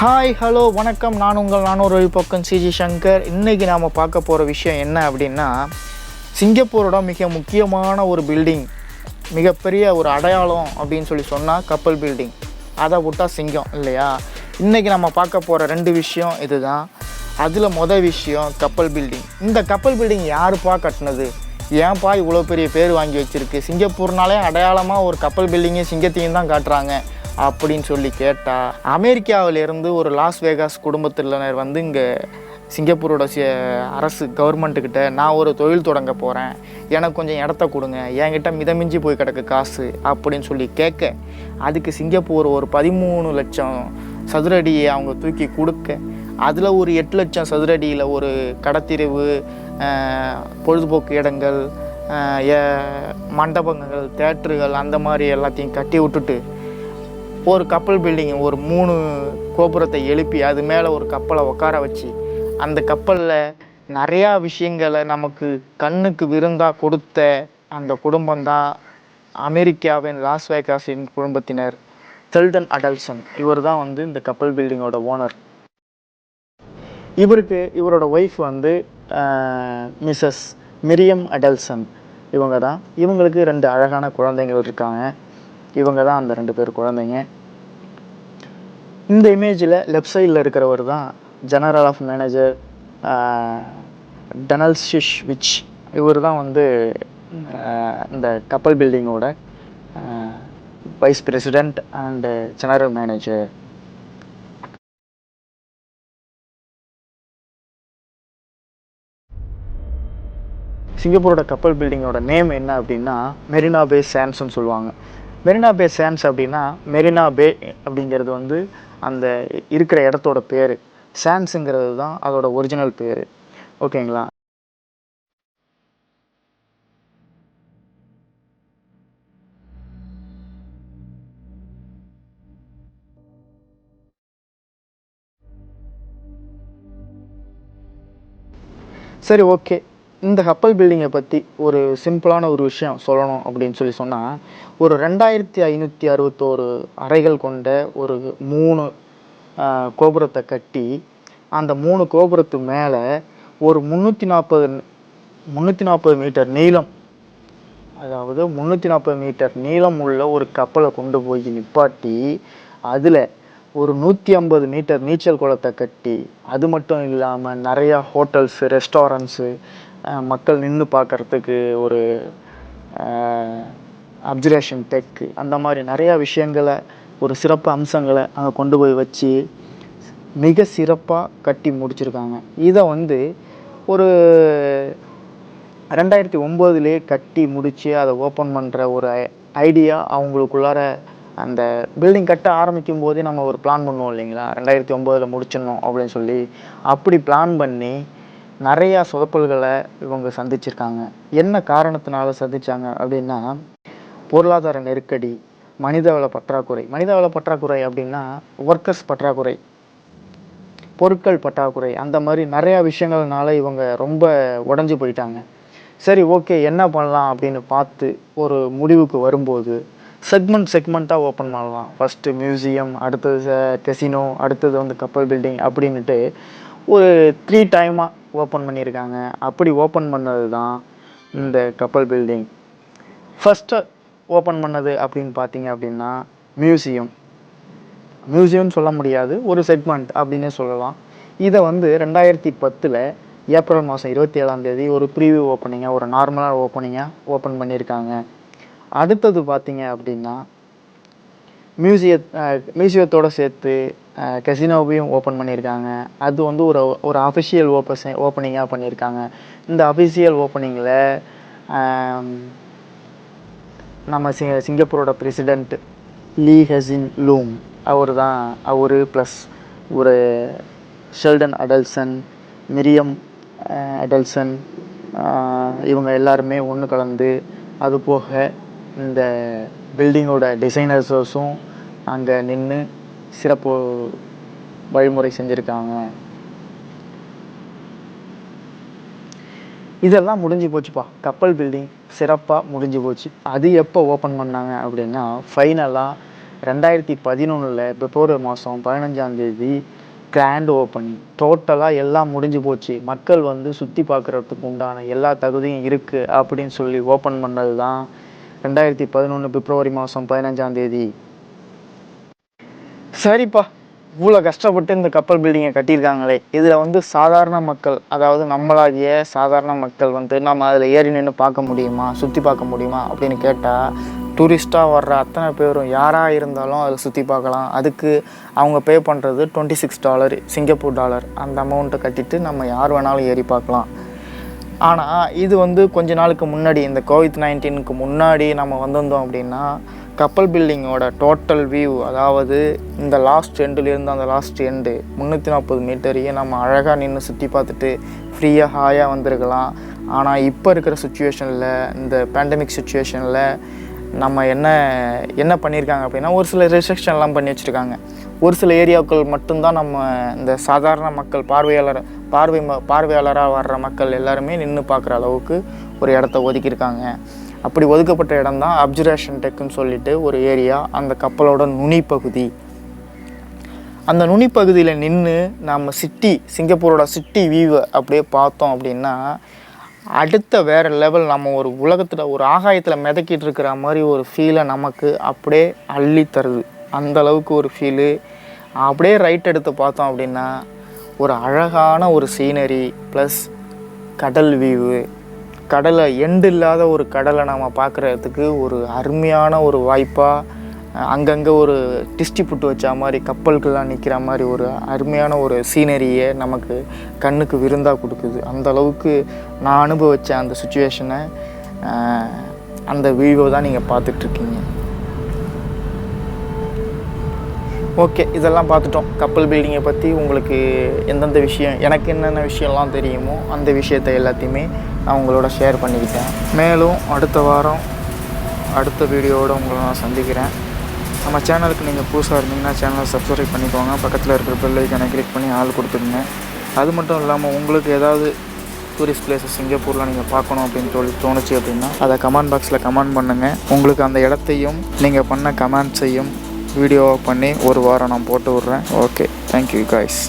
Hi hello வணக்கம். நான் உங்கள் நானூறு பக்கம் சிஜி சங்கர். இன்றைக்கி நாம் பார்க்க போகிற விஷயம் என்ன அப்படின்னா சிங்கப்பூரோட மிக முக்கியமான ஒரு பில்டிங் மிகப்பெரிய ஒரு அடையாளம் அப்படின்னு சொல்லி சொன்னால் கப்பல் பில்டிங் அதை விட்டால் சிங்கம் இல்லையா? இன்றைக்கி நம்ம பார்க்க போகிற ரெண்டு விஷயம் இதுதான். அதில் மொதல் விஷயம் கப்பல் பில்டிங் இந்த கப்பல் பில்டிங் யாருப்பா கட்டினது? ஏன்பா இவ்வளோ பெரிய பேர் வாங்கி வச்சுருக்கு? சிங்கப்பூர்னாலே அடையாளமாக ஒரு கப்பல் பில்டிங்கே சிங்கத்தையும் தான் காட்டுறாங்க. அப்படின்னு சொல்லி கேட்டால் அமெரிக்காவிலேருந்து ஒரு லாஸ் வேகாஸ் குடும்பத்தினர் வந்து இங்கே சிங்கப்பூரோட அரசு கவர்மெண்ட்டுக்கிட்ட நான் ஒரு தொழில் தொடங்க போகிறேன் எனக்கு கொஞ்சம் இடத்த கொடுங்க. என்கிட்ட மிதமிஞ்சி போய் கிடக்கு காசு அப்படின்னு சொல்லி கேட்க அதுக்கு சிங்கப்பூர் ஒரு பதிமூணு லட்சம் சதுரடியை அவங்க தூக்கி கொடுக்க அதில் ஒரு எட்டு லட்சம் சதுரடியில் ஒரு கடத்திரிவு பொழுதுபோக்கு இடங்கள் ஏ- மண்டபங்கள் தேட்டருகள் அந்த மாதிரி எல்லாத்தையும் கட்டி விட்டுட்டு ஒரு கப்பல் பில்டிங் ஒரு மூணு கோபுரத்தை எழுப்பி அது மேலே ஒரு கப்பலை உட்கார வச்சு அந்த கப்பலில் நிறையா விஷயங்களை நமக்கு கண்ணுக்கு விருந்தாக கொடுத்த அந்த குடும்பம்தான் அமெரிக்காவின் லாஸ் வேகாஸின் குடும்பத்தினர் செல்டன் அடல்சன் இவர் தான் வந்து இந்த கப்பல் பில்டிங்கோட ஓனர் இவருக்கு இவரோட ஒய்ஃப் வந்து மிஸ்ஸஸ் மிரியம் அடல்சன் இவங்க தான். இவங்களுக்கு ரெண்டு அழகான குழந்தைங்கள் இருக்காங்க. இவங்க தான் அந்த ரெண்டு பேர் குழந்தைங்க. இந்த இமேஜில் லெஃப்ட் சைடில் இருக்கிறவர் தான் ஜெனரல் ஆஃப் மேனேஜர் டனல் ஷிஷ் விச் இவர் தான் வந்து ஆஹ், இந்த கப்பல் பில்டிங்கோட vice president and general manager சிங்கப்பூரோட கப்பல் பில்டிங்கோட நேம் என்ன அப்படின்னா மெரினா பே சான்ஸ்னு சொல்லுவாங்க. மெரினா பே சேண்ட்ஸ் அப்படின்னா மெரினா பே அப்படிங்கிறது வந்து அந்த இருக்கிற இடத்தோட பேர். சான்ஸுங்கிறது தான் அதோட ஒரிஜினல் பேர். ஓகேங்களா சரி ஓகே இந்த கப்பல் பில்டிங்கை பற்றி ஒரு சிம்பிளான ஒரு விஷயம் சொல்லணும் அப்படின்னு சொல்லி சொன்னால் ஒரு ரெண்டாயிரத்தி ஐநூற்றி அறுபத்தோரு அறைகள் கொண்ட ஒரு மூணு கோபுரத்தை கட்டி அந்த மூணு கோபுரத்து மேலே ஒரு முந்நூற்றி நாற்பது முந்நூற்றி நாற்பது மீட்டர் நீளம் அதாவது முந்நூற்றி நாற்பது மீட்டர் நீளம் உள்ள ஒரு கப்பலை கொண்டு போய் நிப்பாட்டி அதில் ஒரு நூற்றி ஐம்பது மீட்டர் நீச்சல் குளத்தை கட்டி அது மட்டும் இல்லாமல் நிறையா ஹோட்டல்ஸு ரெஸ்டாரண்ட்ஸு மக்கள் நின்று பார்க்கறதுக்கு ஒரு அப்சர்வேஷன் டெக்கு அந்த மாதிரி நிறையா விஷயங்களை ஒரு சிறப்பு அம்சங்களை அங்கே கொண்டு போய் வச்சு மிக சிறப்பாக கட்டி முடிச்சிருக்காங்க. இதை வந்து ஒரு ரெண்டாயிரத்தி ஒம்போதுலேயே கட்டி முடித்து அதை ஓப்பன் பண்ணுற ஒரு ஐடியா அவங்களுக்குள்ளார அந்த பில்டிங் கட்ட ஆரம்பிக்கும் போதே நம்ம ஒரு பிளான் பண்ணுவோம் இல்லைங்களா? ரெண்டாயிரத்தி ஒம்போதில் முடிச்சிடணும் அப்படின்னு சொல்லி. அப்படி பிளான் பண்ணி நிறையா சொதப்பல்களை இவங்க சந்திச்சிருக்காங்க. என்ன காரணத்தினால சந்திச்சாங்க அப்படின்னா பொருளாதார நெருக்கடி மனிதவள பற்றாக்குறை. மனிதவள பற்றாக்குறை அப்படின்னா ஒர்க்கர்ஸ் பற்றாக்குறை பொருட்கள் பற்றாக்குறை அந்த மாதிரி நிறையா விஷயங்கள்னால இவங்க ரொம்ப உடஞ்சி போயிட்டாங்க. சரி ஓகே என்ன பண்ணலாம் அப்படின்னு பார்த்து ஒரு முடிவுக்கு வரும்போது செக்மெண்ட் செக்மெண்ட்டாக ஓப்பன் பண்ணலாம். ஃபஸ்ட்டு மியூசியம் அடுத்தது கெசினோ அடுத்தது வந்து கப்பல் பில்டிங் அப்படின்ட்டு ஒரு த்ரீ டைமாக ஓப்பன் பண்ணியிருக்காங்க. அப்படி ஓப்பன் பண்ணது தான் இந்த கப்பல் பில்டிங் ஃபஸ்ட்டு ஓப்பன் பண்ணது அப்படின்னு பார்த்தீங்க அப்படின்னா மியூசியம் மியூசியம்னு சொல்ல முடியாது ஒரு செக்மெண்ட் அப்படின்னே சொல்லலாம். இதை வந்து ரெண்டாயிரத்தி பத்தில் ஏப்ரல் மாதம் இருபத்தி ஏழாம் தேதி ஒரு ப்ரீவியூ ஓப்பனிங்காக ஒரு நார்மலாக ஓப்பனிங்காக ஓப்பன் பண்ணியிருக்காங்க. அடுத்தது பார்த்தீங்க அப்படின்னா மியூசிய மியூசியத்தோடு சேர்த்து கெசினோவையும் ஓப்பன் பண்ணியிருக்காங்க. அது வந்து ஒரு ஒரு அஃபிஷியல் ஓப்பஸ் ஓப்பனிங்காக பண்ணியிருக்காங்க. இந்த அஃபிஷியல் ஓப்பனிங்கில் நம்ம சி சிங்கப்பூரோட பிரசிடெண்ட் லீ ஹெசின் லூம் அவர் தான் அவர் ப்ளஸ் ஒரு ஷெல்டன் அடல்சன் மிரியம் அடல்சன் இவங்க எல்லாருமே ஒன்று கலந்து அது போக இந்த பில்டிங்கோட டிசைனர்ஸும் அங்கே நின்று சிறப்பு வழிமுறை செஞ்சுருக்காங்க. இதெல்லாம் முடிஞ்சு போச்சுப்பா. கப்பல் பில்டிங் சிறப்பாக முடிஞ்சு போச்சு. அது எப்போ ஓப்பன் பண்ணாங்க அப்படின்னா ஃபைனலாக ரெண்டாயிரத்தி பதினொன்றில் பிப்ரவரி மாதம் பதினஞ்சாந்தேதி கிராண்ட் ஓப்பனிங் டோட்டலாக எல்லாம் முடிஞ்சு போச்சு. மக்கள் வந்து சுற்றி பார்க்குறதுக்கு உண்டான எல்லா தகுதியும் இருக்குது அப்படின்னு சொல்லி ஓப்பன் பண்ணது தான் ரெண்டாயிரத்தி பதினொன்று பிப்ரவரி மாதம் பதினஞ்சாந்தேதி சரிப்பா. இவ்வளோ கஷ்டப்பட்டு இந்த கப்பல் பில்டிங்கை கட்டியிருக்காங்களே. இதில் வந்து சாதாரண மக்கள் அதாவது நம்மளாகிய சாதாரண மக்கள் வந்து நம்ம அதில் ஏறி நின்று பார்க்க முடியுமா? சுற்றி பார்க்க முடியுமா? அப்படின்னு கேட்டால் டூரிஸ்ட்டாக வர்ற அத்தனை பேரும் யாராக இருந்தாலும் அதில் சுற்றி பார்க்கலாம். அதுக்கு அவங்க பே பண்ணுறது twenty six dollar Singapore dollar அந்த அமௌண்ட்டை கட்டிட்டு நம்ம யார் வேணாலும் ஏறி பார்க்கலாம். ஆனால் இது வந்து கொஞ்ச நாளுக்கு முன்னாடி இந்த கோவிட் நைன்டீனுக்கு முன்னாடி நம்ம வந்திருந்தோம் அப்படின்னா கப்பல் பில்டிங்கோட டோட்டல் வியூ அதாவது இந்த லாஸ்ட் எண்டுலேருந்து அந்த லாஸ்ட் எண்டு முந்நூற்றி நாற்பது மீட்டரையும் நம்ம அழகாக நின்று சுற்றி பார்த்துட்டு ஃப்ரீயாக ஹாயாக வந்திருக்கலாம். ஆனால் இப்போ இருக்கிற சுச்சுவேஷனில் இந்த பேண்டமிக் சுச்சுவேஷனில் நம்ம என்ன என்ன பண்ணியிருக்காங்க அப்படின்னா ஒரு சில ரெஸ்ட்ரிக்ஷன்லாம் பண்ணி வச்சுருக்காங்க. ஒரு சில ஏரியாக்கள் மட்டும்தான் நம்ம இந்த சாதாரண மக்கள் பார்வையாளர் பார்வை ம- பார்வையாளராக வர்ற மக்கள் எல்லாருமே நின்று பார்க்குற அளவுக்கு ஒரு இடத்த ஒதுக்கியிருக்காங்க. அப்படி ஒதுக்கப்பட்ட இடம் தான் அப்சர்வேஷன் டெக்குன்னு சொல்லிட்டு ஒரு ஏரியா அந்த கப்பலோட நுனிப்பகுதி. அந்த நுனிப்பகுதியில் நின்று நம்ம சிட்டி சிங்கப்பூரோட சிட்டி வியூவை அப்படியே பார்த்தோம் அப்படின்னா அடுத்த வேறு லெவல் நம்ம ஒரு உலகத்தில் ஒரு ஆகாயத்தில் மிதக்கிட்டு இருக்கிற மாதிரி ஒரு ஃபீலை நமக்கு அப்படியே அள்ளி தருது. அந்த அளவுக்கு ஒரு ஃபீலு அப்படியே ரைட் எடுத்து பார்த்தோம் அப்படின்னா ஒரு அழகான ஒரு சீனரி ப்ளஸ் கடல் வியூவு கடலை எண்டு இல்லாத ஒரு கடலை நம்ம பார்க்குறதுக்கு ஒரு அருமையான ஒரு வாய்ப்பாக அங்கங்கே ஒரு டிஸ்டி புட்டு வச்ச மாதிரி கப்பல்கள்லாம் நிற்கிற மாதிரி ஒரு அருமையான ஒரு சீனரியை நமக்கு கண்ணுக்கு விருந்தாக கொடுக்குது. அந்த அளவுக்கு நான் அனுபவிச்ச அந்த சுச்சுவேஷனை அந்த வீடியோ தான் நீங்கள் பார்த்துட்ருக்கீங்க ஓகே இதெல்லாம் பார்த்துட்டோம். கப்பல் பில்டிங்கை பற்றி உங்களுக்கு எந்தெந்த விஷயம் எனக்கு என்னென்ன விஷயம்லாம் தெரியுமோ அந்த விஷயத்தை எல்லாத்தையுமே நான் உங்களோட ஷேர் பண்ணிக்கிட்டேன். மேலும் அடுத்த வாரம் அடுத்த வீடியோவோட உங்களை நான் சந்திக்கிறேன். நம்ம சேனலுக்கு நீங்கள் புதுசாக இருந்தீங்கன்னா சேனலை சப்ஸ்கிரைப் பண்ணிக்கோங்க. பக்கத்தில் இருக்கிற பெல் ஐக்கானை கிளிக் பண்ணி ஆள் கொடுத்துருங்க அது மட்டும் இல்லாமல் உங்களுக்கு ஏதாவது டூரிஸ்ட் பிளேஸஸ் சிங்கப்பூரில் நீங்கள் பார்க்கணும் அப்படின்னு சொல்லி தோணுச்சு அப்படின்னா அதை கமெண்ட் பாக்ஸில் கமெண்ட் பண்ணுங்கள் உங்களுக்கு அந்த இடத்தையும் நீங்கள் பண்ண கமெண்ட்ஸையும் வீடியோவாக பண்ணி ஒரு வாரம் நான் போட்டு விட்றேன். Okay thank you guys